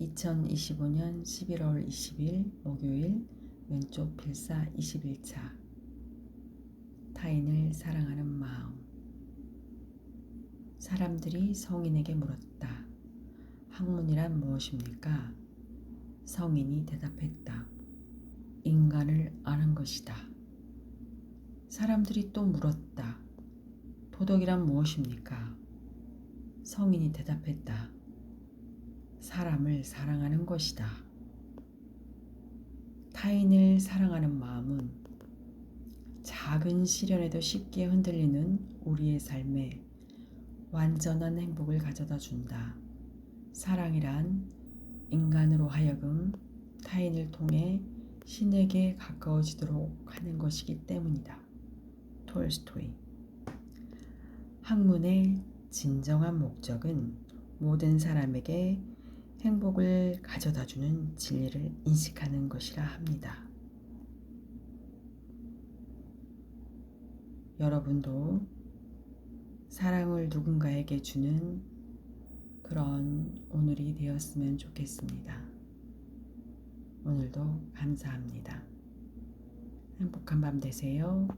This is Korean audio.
2025년 11월 20일 목요일 왼쪽 필사 21차 타인을 사랑하는 마음 사람들이 성인에게 물었다. 학문이란 무엇입니까? 성인이 대답했다. 인간을 아는 것이다. 사람들이 또 물었다. 도덕이란 무엇입니까? 성인이 대답했다. 사람을 사랑하는 것이다. 타인을 사랑하는 마음은 작은 시련에도 쉽게 흔들리는 우리의 삶에 완전한 행복을 가져다 준다. 사랑이란 인간으로 하여금 타인을 통해 신에게 가까워지도록 하는 것이기 때문이다. 톨스토이 학문의 진정한 목적은 모든 사람에게 행복을 가져다 주는 진리를 인식하는 것이라 합니다. 여러분도 사랑을 누군가에게 주는 그런 오늘이 되었으면 좋겠습니다. 오늘도 감사합니다. 행복한 밤 되세요.